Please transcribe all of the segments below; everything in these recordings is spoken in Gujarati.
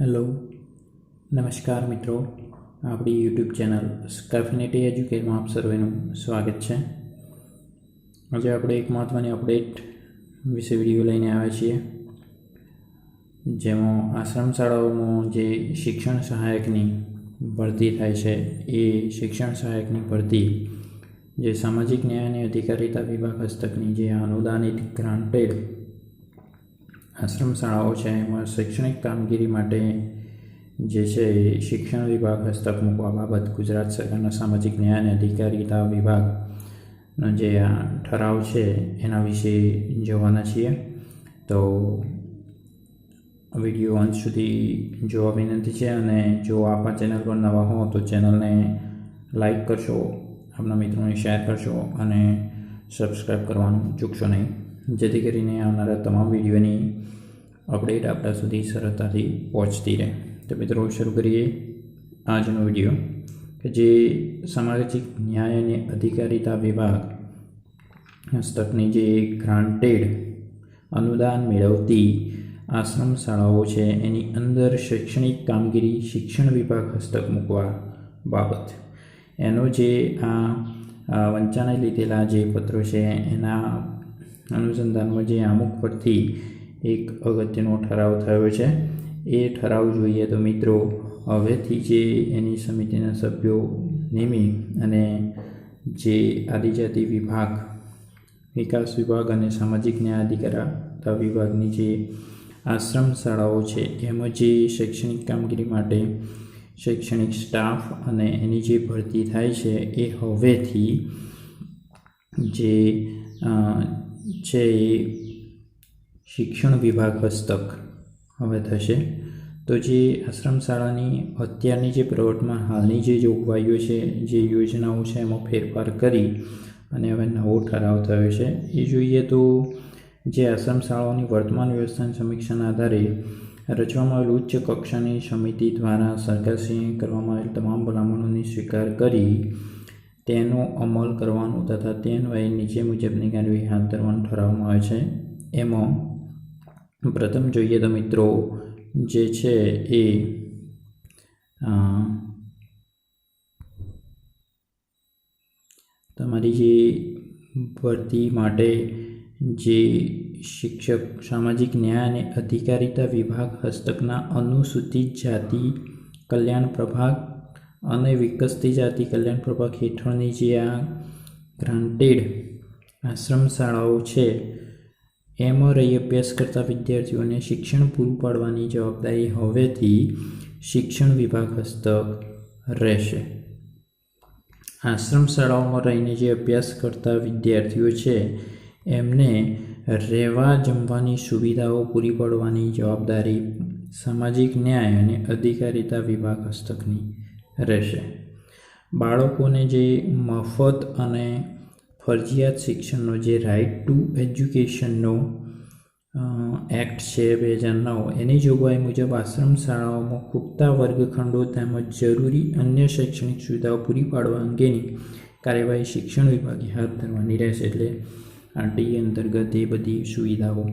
હેલો નમસ્કાર મિત્રો. આપણી યુટ્યુબ ચેનલ સ્કાફિનેટી એજ્યુકેટમાં આપ સર્વેનું સ્વાગત છે. આજે આપણે એક મહત્ત્વની અપડેટ વિશે વીડિયો લઈને આવ્યા છીએ. જેમાં આશ્રમ શાળાઓમાં જે શિક્ષણ સહાયકની ભરતી થાય છે, એ શિક્ષણ સહાયકની ભરતી જે સામાજિક ન્યાય અને અધિકારીતા વિભાગ હસ્તકની જે અનુદાનિત ગ્રાન્ટેડ આશ્રમ શાળાઓ છે, એમાં શૈક્ષણિક કામગીરી માટે જે છે શિક્ષણ વિભાગ હસ્તક મૂકવા બાબત, ગુજરાત સરકારના સામાજિક ન્યાય અને અધિકારીતા વિભાગનો જે આ ઠરાવ છે, એના વિશે જોવાના છીએ. તો વીડિયો અંત સુધી જોવા વિનંતી છે અને જો આપ ચેનલ પર નવા હો, તો ચેનલને લાઈક કરશો, આપના મિત્રોને શેર કરશો અને સબસ્ક્રાઈબ કરવાનું ચૂકશો નહીં. જેથી કરીને આવનારા તમામ વિડીયોની અપડેટ આપણા સુધી સરળતાથી પહોંચતી રહે. તો મિત્રો, શરૂ કરીએ આજનો વીડિયો કે જે સામાજિક ન્યાય અને અધિકારીતા વિભાગ હસ્તકની જે ગ્રાન્ટેડ અનુદાન મેળવતી આશ્રમ શાળાઓ છે, એની અંદર શૈક્ષણિક કામગીરી, શિક્ષણ વિભાગ હસ્તક મૂકવા બાબત. એનો જે આ વંચાને લીધેલા જે પત્રો છે, એના અનુસંધાનમાં જે અમુક પરથી એક અગત્યનો ઠરાવ થયો છે, એ ઠરાવ જોઈએ તો મિત્રો, હવેથી જે એની સમિતિના સભ્યો નિમી અને જે આદિજાતિ વિભાગ, વિકાસ વિભાગ અને સામાજિક ન્યાય અધિકારતા વિભાગની જે આશ્રમ શાળાઓ છે એમાં જે શૈક્ષણિક કામગીરી માટે શૈક્ષણિક સ્ટાફ અને એની જે ભરતી થાય છે, એ હવેથી જે છે એ શિક્ષણ વિભાગ હસ્તક હવે થશે. તો જે આશ્રમ શાળાની અત્યારની જે પ્રવર્તમાં હાલની જે જોગવાઈઓ છે, જે યોજનાઓ છે, એમાં ફેરફાર કરી અને હવે નવો ઠરાવ થયો છે. એ જોઈએ તો જે આશ્રમ શાળાઓની વર્તમાન વ્યવસ્થાની સમીક્ષાના આધારે રચવામાં આવેલ ઉચ્ચ કક્ષાની સમિતિ દ્વારા સરકારશ્રીએ કરવામાં આવેલ તમામ ભલામણોને સ્વીકાર કરી તેનો અમલ કરવાનો તથા તે અન્વયે નીચે મુજબની કાર્યવાહી હાથ ધરવાનું ઠરાવવામાં આવે છે. એમાં પ્રથમ જોઈએ તો મિત્રો જે છે એ તમારી જે ભરતી માટે જે શિક્ષક, સામાજિક ન્યાય અને અધિકારીતા વિભાગ હસ્તકના અનુસૂચિત જાતિ કલ્યાણ પ્રભાગ અને વિકસતી જાતિ કલ્યાણ પ્રભાગ હેઠળની જે આ ગ્રાન્ટેડ આશ્રમ શાળાઓ છે, એમાં રહી અભ્યાસ કરતા વિદ્યાર્થીઓને શિક્ષણ પૂરું પાડવાની જવાબદારી હવેથી શિક્ષણ વિભાગ હસ્તક રહેશે. આશ્રમ શાળાઓમાં રહીને જે અભ્યાસ કરતા વિદ્યાર્થીઓ છે, એમને રહેવા જમવાની સુવિધાઓ પૂરી પાડવાની જવાબદારી સામાજિક ન્યાય અને અધિકારીતા વિભાગ હસ્તકની રહેશે. બાળકોને જે મફત અને ફરજિયાત શિક્ષણનો જે રાઇટ ટુ એજ્યુકેશનનો એક્ટ છે બે હજાર નવ, એની જોગવાઈ મુજબ આશ્રમ શાળાઓમાં ખૂટતા વર્ગખંડો તેમજ જરૂરી અન્ય શૈક્ષણિક સુવિધાઓ પૂરી પાડવા અંગેની કાર્યવાહી શિક્ષણ વિભાગે હાથ ધરવાની રહેશે. એટલે આરટી અંતર્ગત એ બધી સુવિધાઓ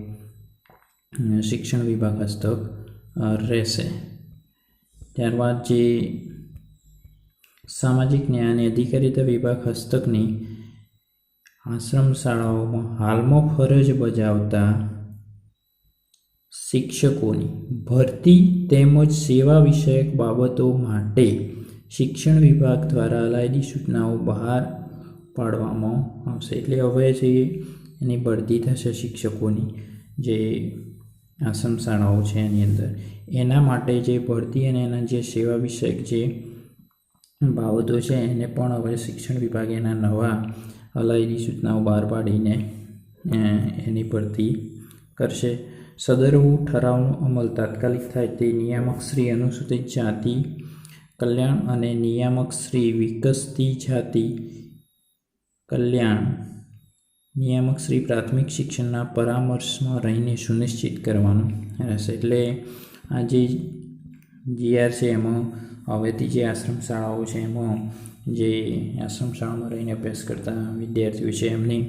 શિક્ષણ વિભાગ હસ્તક રહેશે. ત્યારબાદ જે સામાજિક ન્યાય અને અધિકારીતા વિભાગ હસ્તકની આશ્રમ શાળાઓમાં હાલમાં ફરજ બજાવતા શિક્ષકોની ભરતી તેમજ સેવા વિષયક બાબતો માટે શિક્ષણ વિભાગ દ્વારા અલાયદી સૂચનાઓ બહાર પાડવામાં આવશે. એટલે હવે જે એની ભરતી થશે શિક્ષકોની જે આશ્રમ શાળાઓ છે એની અંદર, એના માટે જે ભરતી અને એના જે સેવા વિષયક જે બાબતો છે, એને પણ હવે શિક્ષણ વિભાગેના નવા અલાયદી સૂચનાઓ બહાર પાડીને એની ભરતી કરશે. સદરુ ઠરાવનો અમલ તાત્કાલિક થાય તે નિયામક શ્રી અનુસૂચિત જાતિ કલ્યાણ અને નિયામક શ્રી વિકસતી જાતિ કલ્યાણ, નિયામક શ્રી પ્રાથમિક શિક્ષણના પરામર્શમાં રહીને સુનિશ્ચિત કરવાનું રહેશે. એટલે આ જે જીઆર છે એમાં હવેથી જે આશ્રમ શાળાઓ છે, એમાં જે આશ્રમ શાળામાં રહીને અભ્યાસ કરતા વિદ્યાર્થીઓ છે, એમની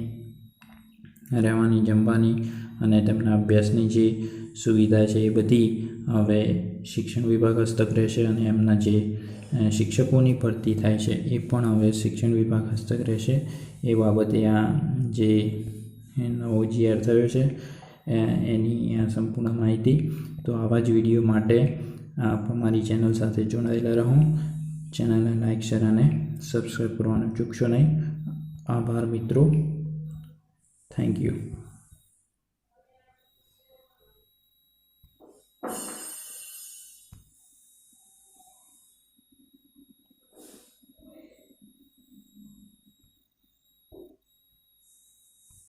રહેવાની, જમવાની અને તેમના અભ્યાસની જે સુવિધા છે, એ બધી હવે શિક્ષણ વિભાગ હસ્તક રહેશે અને એમના જે શિક્ષકોની ભરતી થાય છે, એ પણ હવે શિક્ષણ વિભાગ હસ્તક રહેશે. એ બાબતે આ જે નવો જીઆર થયો છે એની સંપૂર્ણ માહિતી. તો આવા જ વીડિયો માટે આપ અમારી ચેનલ સાથે જોડાયેલા રહો. ચેનલને લાઇક શેર અને સબસ્ક્રાઈબ કરવાનું ચૂકશો નહીં. આભાર મિત્રો. Thank you